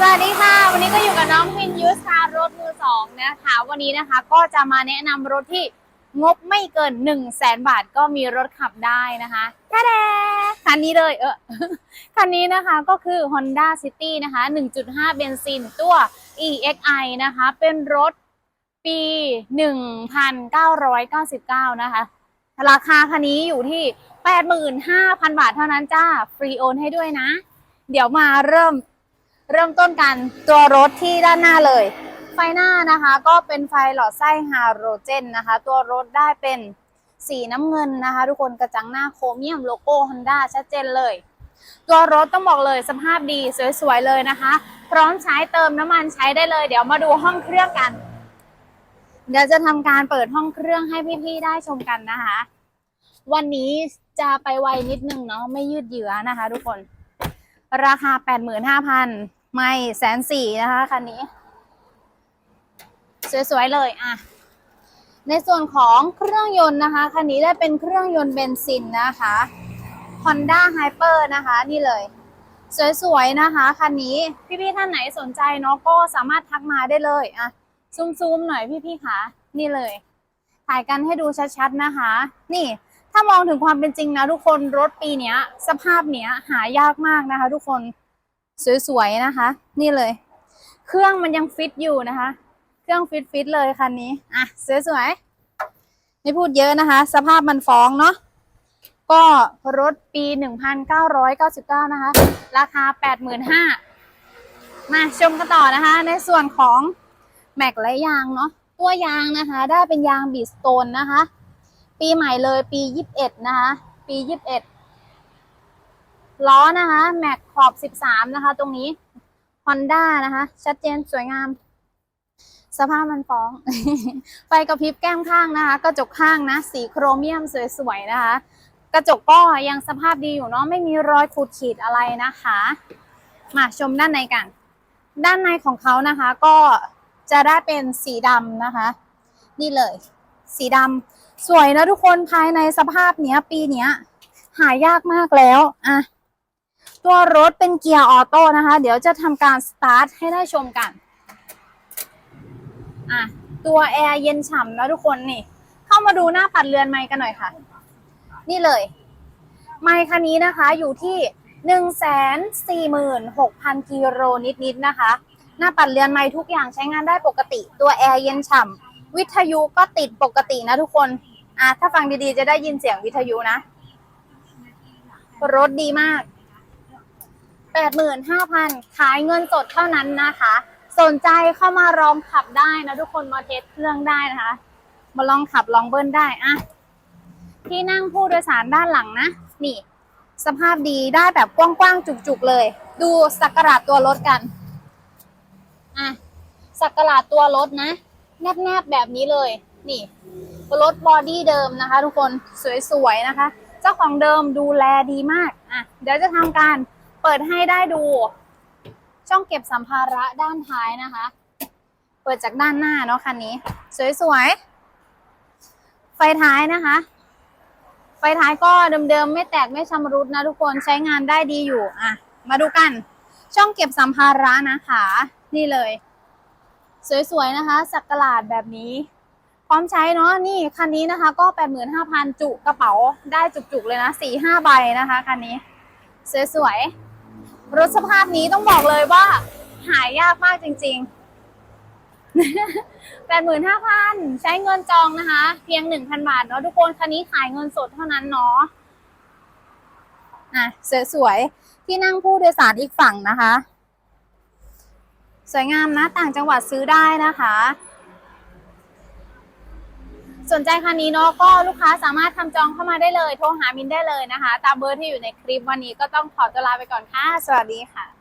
สวัสดีค่ะ วันนี้ก็อยู่กับน้องพินยูสคารถมือสองนะคะ วันนี้นะคะก็จะมาแนะนำรถที่งบไม่เกิน1 0 0 0 0แสนบาทก็มีรถขับได้นะคะท่าแดคันนี้เลยเออ คันนี้นะคะก็คือ Honda City นะคะ 1.5 เบนซินตัว EXI นะคะ เป็นรถปี 1,999 นะคะ ราคาคันนี้อยู่ที่ 85,000 บาทเท่านั้นจ้า ฟรีโอนให้ด้วยนะ เดี๋ยวมาเริ่ม เริ่มต้นกันตัวรถที่ด้านหน้าเลย ไฟหน้านะคะก็เป็นไฟหลอดไส้ฮาโลเจนนะคะ ตัวรถได้เป็นสีน้ำเงินนะคะ ทุกคนกระจังหน้าโครเมียมโลโก้ Honda ชัดเจนเลย ตัวรถต้องบอกเลยสภาพดีสวยๆเลยนะคะ พร้อมใช้เติมน้ำมันใช้ได้เลย เดี๋ยวมาดูห้องเครื่องกัน เดี๋ยวจะทำการเปิดห้องเครื่องให้พี่ๆได้ชมกันนะคะ วันนี้จะไปไวนิดนึงเนาะไม่ยืดเยื้อนะคะ ทุกคน ราคา 85,000 ไม่แสนสี่นะคะคันนี้ สวยๆเลยอะในส่วนของเครื่องยนต์นะคะคันนี้ได้เป็นเครื่องยนต์เบนซินนะคะ Honda Hyper นะคะนี่เลย สวยๆนะคะคันนี้พี่ๆท่านไหนสนใจเนาะก็สามารถทักมาได้เลยอะซูมๆหน่อยพี่ๆค่ะนี่เลย ถ่ายกันให้ดูชัดๆนะคะ นี่ถ้ามองถึงความเป็นจริงนะทุกคนรถปีเนี้ยสภาพเนี้ยหายากมากนะคะ ทุกคน สวยๆนะคะ นี่เลย เครื่องมันยังฟิตอยู่นะคะ เครื่องฟิตฟิตๆเลยคันนี้อะสวยๆไม่พูดเยอะนะคะ สภาพมันฟ้องเนาะก็รถปี 1999 นะคะ ราคา 85,000มาชมกันต่อนะคะ ในส่วนของแม็กและยางเนาะตัวยางนะคะ ได้เป็นยางบีสโตนนะคะ ปีใหม่เลยปี 21 นะคะ ปี 21 ล้อนะคะแม็กขอบ 13 นะคะ ตรงนี้ Honda นะคะ ชัดเจนสวยงาม สภาพมันฟ้อง ไฟกระพริบแก้มข้างนะคะ กระจกข้างนะ สีโครเมียมสวยๆนะคะ กระจกก็ยังสภาพดีอยู่เนาะไม่มีรอยขูดขีดอะไรนะคะ มาชมด้านในกัน ด้านในของเขานะคะ ก็จะได้เป็นสีดำนะคะ นี่เลย สีดำสวยนะทุกคนภายในสภาพเนี้ย ปีเนี้ย หายากมากแล้วอะ ตัวรถเป็นเกียร์ออโต้นะคะ เดี๋ยวจะทำการสตาร์ทให้ได้ชมกันอะตัวแอร์เย็นฉ่ำนะทุกคนนี่ เข้ามาดูหน้าปัดเรือนไม้กันหน่อยค่ะ นี่เลย ไมค์คันนี้นะคะอยู่ที่หนึ่งแสนสี่หมื่นหกพันกิโลนิดๆนะคะ หน้าปัดเรือนไม้ทุกอย่างใช้งานได้ปกติ ตัวแอร์เย็นฉ่ำวิทยุก็ติดปกตินะทุกคนอะถ้าฟังดีๆ จะได้ยินเสียงวิทยุนะ รถดีมาก 85,000 ขายเงินสดเท่านั้นนะคะ สนใจเข้ามาลองขับได้นะทุกคนมาเทสเครื่องได้นะคะ มาลองขับลองเบิ้ลได้อะที่นั่งผู้โดยสารด้านหลังนะ นี่ สภาพดีได้แบบกว้างๆ จุกๆเลย ดูสักการะตัวรถกันอะสักการะตัวรถนะ แนบๆแบบนี้เลย นี่รถบอดี้เดิมนะคะ ทุกคนสวยๆนะคะ เจ้าของเดิมดูแลดีมากอะเดี๋ยวจะทำการ เปิดให้ได้ดู ช่องเก็บสัมภาระด้านท้ายนะคะ เปิดจากด้านหน้าเนาะคันนี้ สวยๆ ไฟท้ายนะคะ ไฟท้ายก็เดิมๆ ไม่แตกไม่ชำรุดนะทุกคนใช้งานได้ดีอยู่อะ มาดูกัน ช่องเก็บสัมภาระนะคะ นี่เลย สวยๆ นะคะสักกลาดแบบนี้พร้อมใช้เนาะนี่คันนี้นะคะก็ 85,000 จุกระเป๋าได้จุกๆเลยนะ 4 5 ใบนะคะคันนี้ สวยๆ รถสภาพนี้ต้องบอกเลยว่า หายยากมากจริงๆ85,000ใช้เงินจองนะคะ เพียง1,000บาทเนาะทุกคนคันนี้ขายเงินสดเท่านั้นเนาะอะสวยๆที่นั่งผู้โดยสารอีกฝั่งนะคะ สวยงามนะ ต่างจังหวัดซื้อได้นะคะ สนใจคันนี้เนาะก็ลูกค้าสามารถทำจองเข้ามาได้เลย โทรหามินได้เลยนะคะ ตามเบอร์ที่อยู่ในคลิปวันนี้ก็ต้องขอตัวลาไปก่อนค่ะ สวัสดีค่ะ